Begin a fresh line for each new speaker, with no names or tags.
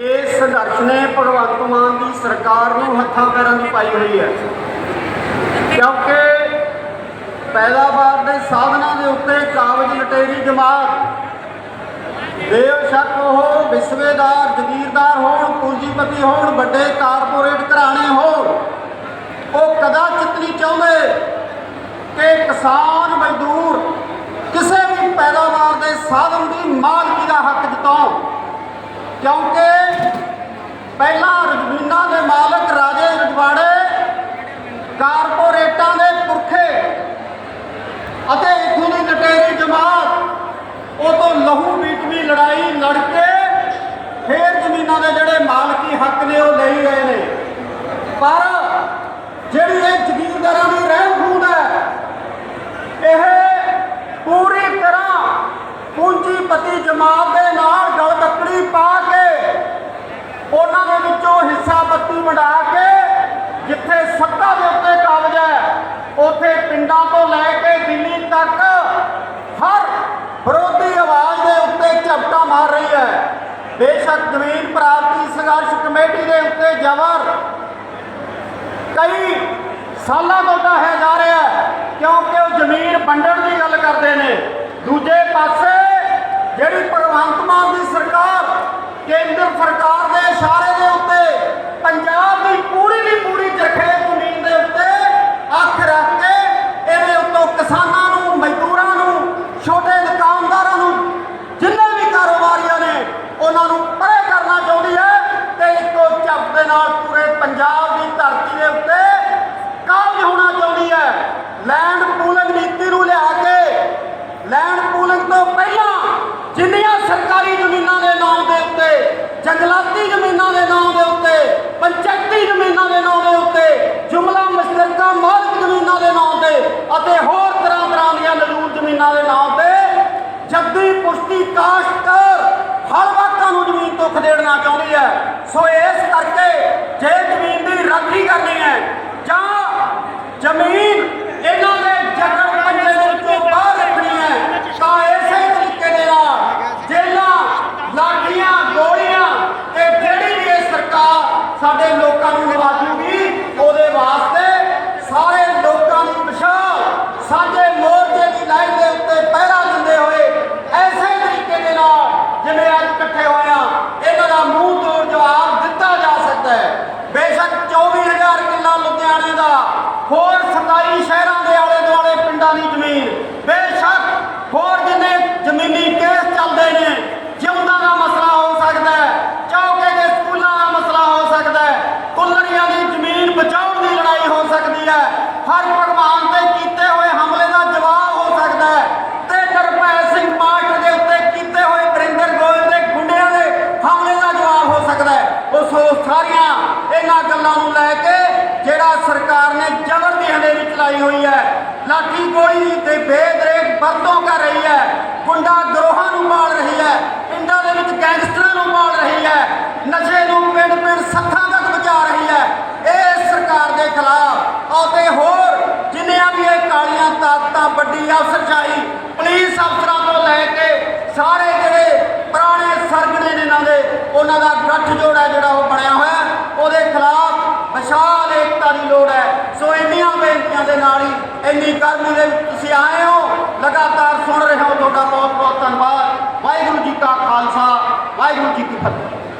ਇਸ ਸੰਘਰਸ਼ ਨੇ ਭਗਵੰਤ ਮਾਨ ਦੀ ਸਰਕਾਰ ਨੂੰ ਹੱਥਾਂ ਪੈਰਾਂ ਦੀ ਪਾਈ ਹੋਈ ਹੈ। ਕਿਉਂਕਿ ਪੈਦਾਵਾਰ ਦੇ ਸਾਧਨਾਂ ਦੇ ਉੱਤੇ ਕਾਬਜ ਲਟੇਰੀ ਜਮਾਤ। ਬੇਸ਼ੱਕ ਉਹ ਵਿਸਵੇਦਾਰ ਜ਼ਮੀਰਦਾਰ ਹੋਣ, ਪੂੰਜੀਪਤੀ ਹੋਣ, ਵੱਡੇ ਕਾਰਪੋਰੇਟ ਘਰਾਣੇ ਹੋਣ। ਉਹ ਕਦਾਚਿਤ ਨਹੀਂ ਚਾਹੁੰਦੇ ਕਿ ਕਿਸਾਨ ਮਜ਼ਦੂਰ ਕਿਸੇ ਵੀ ਪੈਦਾਵਾਰ ਦੇ ਸਾਧਨ ਦੀ ਮਾਲਕੀ ਦਾ ਹੱਕ ਜਤਾਉਣ। ਕਿਉਂਕਿ ਪਹਿਲਾਂ ਜ਼ਮੀਨਾਂ ਦੇ ਮਾਲਕ ਰਾਜੇ ਰਜਵਾੜੇ ਕਾਰਪੋਰੇਟਾਂ ਦੇ ਪੁਰਖੇ ਅਤੇ ਇਥੋਂ ਦੀ ਲਟੇਰੀ ਜਮਾਤ ਉਹ ਤੋਂ ਲਹੂ ਬੀਟਵੀ ਲੜਾਈ ਲੜ ਕੇ ਫੇਰ ਜ਼ਮੀਨਾਂ ਦੇ ਜਿਹੜੇ ਮਾਲਕੀ ਹੱਕ ਨੇ ਉਹ ਲਈ ਗਏ ਨੇ। ਪਰ ਜਿਹੜੀ ਇਹ ਜ਼ਮੀਨਦਾਰਾਂ ਦੀ ਰਹਿਮ ਖੂਨ ਹੈ ਇਹ ਪੂਰੀ ਤਰ੍ਹਾਂ ਪੂੰਜੀਪਤੀ ਜਮਾਤ ਦੇ ਨਾਲ ਗਲ ਬੱਕੜੀ ਪਾ ਕੇ ਉਹਨਾਂ ਦੇ ਵਿੱਚੋਂ ਹਿੱਸਾ ਪੱਤੀ ਵੰਡਾ ਕੇ ਜਿੱਥੇ ਸੱਤਾ ਦੇ ਉੱਤੇ ਕਾਬਜ ਹੈ ਉੱਥੇ ਪਿੰਡਾਂ ਤੋਂ ਲੈ ਕੇ ਦਿੱਲੀ ਤੱਕ ਹਰ ਵਿਰੋਧੀ ਆਵਾਜ਼ ਦੇ ਉੱਤੇ ਝਪਟਾ ਮਾਰ ਰਹੀ ਹੈ ਬੇਸ਼ੱਕ ਜ਼ਮੀਨ ਪ੍ਰਾਪਤੀ ਸੰਘਰਸ਼ ਦੇ ਉੱਤੇ ਜ਼ਬਰ ਕਈ ਸਾਲਾਂ ਤੋਂ ਢਾਹਿਆ ਜਾ ਰਿਹਾ ਕਿਉਂਕਿ ਉਹ ਜ਼ਮੀਨ ਵੰਡਣ ਦੀ ਗੱਲ ਕਰਦੇ ਨੇ। ਦੂਜੇ ਪਾਸੇ ਜਿਹੜੀ ਭਗਵੰਤ ਮਾਨ ਦੀ ਸਰਕਾਰ, ਕੇਂਦਰ ਸਰਕਾਰ ਦੇ ਇਸ਼ਾਰੇ ਦੇ ਉੱਤੇ ਪੰਜਾਬ ਦੀ ਪੂਰੀ ਦੀ ਪੂਰੀ ਜਰਖੇ ਜ਼ਮੀਨ ਦੇ ਉੱਤੇ ਅੱਖ ਰੱਖ ਕੇ ਇਹਦੇ ਉੱਤੋਂ ਕਿਸਾਨਾਂ ਨੂੰ ਮਜ਼ਦੂਰਾਂ ਨੂੰ ਛੋਟੇ ਦੁਕਾਨਦਾਰਾਂ ਨੂੰ ਜਿੰਨੇ ਵੀ ਕਾਰੋਬਾਰੀਆਂ ਨੇ ਉਹਨਾਂ ਨੂੰ ਪਰੇ ਕਰਨਾ ਚਾਹੁੰਦੀ ਹੈ ਤੇ ਇੱਕੋ ਝੱਪ ਦੇ ਨਾਲ ਪੂਰੇ ਪੰਜਾਬ ਦੀ ਧਰਤੀ ਦੇ ਉੱਤੇ ਕਾਬਜ ਹੋਣਾ ਚਾਹੁੰਦੀ ਹੈ। ਲੈਂਡ ਪੂਲਿੰਗ ਨੀਤੀ ਨੂੰ ਲਿਆ ਕੇ ਲੈਂਡ ਪੂਲਿੰਗ ਤੋਂ ਪਹਿਲਾਂ ਜਿੰਨੀਆਂ ਸਰਕਾਰੀ ਜ਼ਮੀਨਾਂ ਦੇ ਨਾਮ ਦੇ ਉੱਤੇ, ਜੰਗਲਾਤੀ ਜ਼ਮੀਨਾਂ ਦੇ ਨਾਮ ਦੇ ਉੱਤੇ, ਪੰਚਾਇਤੀ ਜ਼ਮੀਨਾਂ ਦੇ ਨਾਮ ਦੇ ਉੱਤੇ, ਜੁਮਲਾ ਮੁਸ਼ਤਰਕਾ ਮਾਲਕ ਜ਼ਮੀਨਾਂ ਦੇ ਨਾਮ ਤੇ ਅਤੇ ਹੋਰ ਤਰ੍ਹਾਂ ਤਰ੍ਹਾਂ ਦੀਆਂ ਨਜ਼ੂਰ ਜ਼ਮੀਨਾਂ ਦੇ ਨਾਮ ਤੇ ਜੱਦੀ ਪੁਸ਼ਤੀ ਕਾਸ਼ਤਕਾਰ ਦੇਣਾ ਚਾਹੁੰਦੀ ਹੈ। ਸੋ ਇਸ ਕਰਕੇ ਜੇ ਜ਼ਮੀਨ ਦੀ ਰਾਖੀ ਕਰਨੀ ਹੈ ਜਾਂ ਜ਼ਮੀਨ ਇਹਨਾਂ ਦੇ ਜਗਰ ਪੰਜੇ ਦੇ ਵਿੱਚੋਂ ਬਾਹਰ ਰੱਖਣੀ ਹੈ ਤਾਂ ਇਸੇ ਤਰੀਕੇ ਦੇ ਨਾਲ ਜੇਲਾਂ ਲਾਠੀਆਂ ਗੋਲੀਆਂ ਤੇ ਜਿਹੜੀ ਵੀ ਇਹ ਸਰਕਾਰ ਸਾਡੇ ਲੋਕਾਂ ਨੂੰ ਨਿਵਾਜੂਗੀ ਉਹਦੇ ਵਾਸਤੇ ਸਾਰੇ ਲੋਕਾਂ ਦੀ ਵਿਸ਼ਾਲ ਸਾਂਝੇ ਮੋਰਚੇ ਦੀ ਲਾਈਨ ਦੇ ਉੱਤੇ ਪਹਿਰਾ ਦਿੰਦੇ ਹੋਏ ਐਸੇ ਤਰੀਕੇ ਦੇ ਨਾਲ ਜਿਵੇਂ ਅੱਜ ਇਕੱਠੇ ਹੋਏ ਆ ਇਹਨਾਂ ਦਾ ਮੂੰਹ ਤੋੜ ਜਵਾਬ ਦਿੱਤਾ ਜਾ ਸਕਦਾ ਹੈ ਬੇਸ਼ੱਕ 24000 ਕਿੱਲਾ ਲੁਧਿਆਣੇ ਦਾ ਹੋਰ 27 ਸ਼ਹਿਰਾਂ ਦੇ ਆਲੇ ਦੁਆਲੇ ਪਿੰਡਾਂ ਦੀ ਜ਼ਮੀਨ ਬੇਸ਼ੱਕ ਹੋਰ ਜਿੰਨੇ ਜ਼ਮੀਨੀ ਕੇਸ ਚੱਲਦੇ ਨੇ ਜਿਉਂਦਾ ਦਾ ਮਸਲਾ ਹੋ ਸਕਦਾ ਹੈ ਚੌਕੇ ਦੇ ਸਕੂਲਾਂ ਦਾ ਮਸਲਾ ਹੋ ਸਕਦਾ ਹੈ ਕੁੱਲਰੀਆਂ ਦੀ ਜ਼ਮੀਨ ਬਚਾਉਣ ਦੀ ਲੜਾਈ ਹੋ ਸਕਦੀ ਹੈ ਹਰ ਭਗਵਾਨ ਤੇ ਕੀਤੇ ਹੋਏ ਹਮਲੇ ਦਾ ਜਵਾਬ ਹੋ ਸਕਦਾ ਹੈ ਤੇ ਨਿਰਭੈ ਸਿੰਘ ਮਾਸਟਰ ਦੇ ਉੱਤੇ ਕੀਤੇ ਹੋਏ ਬਰਿੰਦਰ ਗੋਇਲ ਦੇ ਗੁੰਡਿਆਂ ਦੇ ਹਮਲੇ ਦਾ ਜਵਾਬ ਹੋ ਸਕਦਾ ਹੈ ਉਹ ਸੋ ਸਾਰੀਆਂ ਇਹਨਾਂ ਗੱਲਾਂ ਨੂੰ ਲੈ ਕੇ ਜਿਹੜਾ ਸਰਕਾਰ ਨੇ ਜ਼ਬਰ ਦੀ ਹਨੇਰੀ ਚਲਾਈ ਹੋਈ ਹੈ। ਲਾਠੀ ਗੋਲੀ ਤੇ ਬੇਦਰੇਕ ਵਰਤੋਂ ਕਰ ਰਹੀ ਹੈ। ਗੁੰਡਾ ਗਰੋਹਾਂ ਨੂੰ ਮਾਰ ਰਹੀ ਹੈ। ਪਿੰਡਾਂ ਦੇ ਵਿੱਚ ਗੈਂਗਸਟਰਾਂ ਨੂੰ ਮਾਰ ਰਹੀ ਹੈ। ਨਸ਼ੇ ਨੂੰ ਪਿੰਡ ਪਿੰਡ ਸੱਥਾਂ ਤੱਕ ਪਹੁੰਚਾ ਰਹੀ ਹੈ। ਇਹ ਸਰਕਾਰ ਦੇ ਖਿਲਾਫ ਅਤੇ ਹੋਰ ਜਿੰਨੀਆਂ ਵੀ ਇਹ ਕਾਲੀਆਂ ਤਾਕਤਾਂ ਵੱਡੀ ਅਫਸਰਸ਼ਾਹੀ ਪੁਲਿਸ ਅਫਸਰਾਂ ਤੋਂ ਲੈ ਕੇ ਸਾਰੇ ਜਿਹੜੇ ਪੁਰਾਣੇ ਸਰਗਣੇ ਨੇ ਇਹਨਾਂ ਦੇ, ਉਹਨਾਂ ਦਾ ਗੱਠ ਜੋੜਾ ਜਿਹੜਾ ਉਹ ਬਣਿਆ ਹੋਇਆ ਹੈ, ਉਹਦੇ ਖਿਲਾਫ ਵਿਸ਼ਾਲ ਏਕਤਾ ਦੀ ਲੋੜ ਹੈ ਸੋ ਇੰਨੀਆਂ ਬੇਨਤੀਆਂ ਦੇ ਨਾਲ ਹੀ ਇੰਨੀ ਗਰਮੀ ਦੇ ਵਿੱਚ ਤੁਸੀਂ ਆਏ ਹੋ। ਲਗਾਤਾਰ ਸੁਣ ਰਹੇ ਹੋ ਤੁਹਾਡਾ ਬਹੁਤ ਬਹੁਤ ਧੰਨਵਾਦ। ਵਾਹਿਗੁਰੂ ਜੀ ਕਾ ਖਾਲਸਾ, ਵਾਹਿਗੁਰੂ ਜੀ ਕੀ ਫਤਿਹ।